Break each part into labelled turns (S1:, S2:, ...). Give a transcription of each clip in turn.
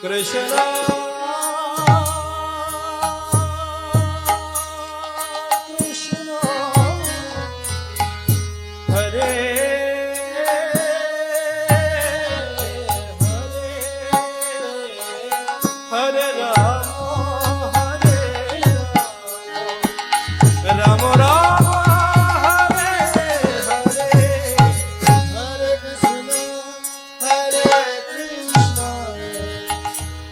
S1: Krishna.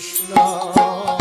S2: 伤。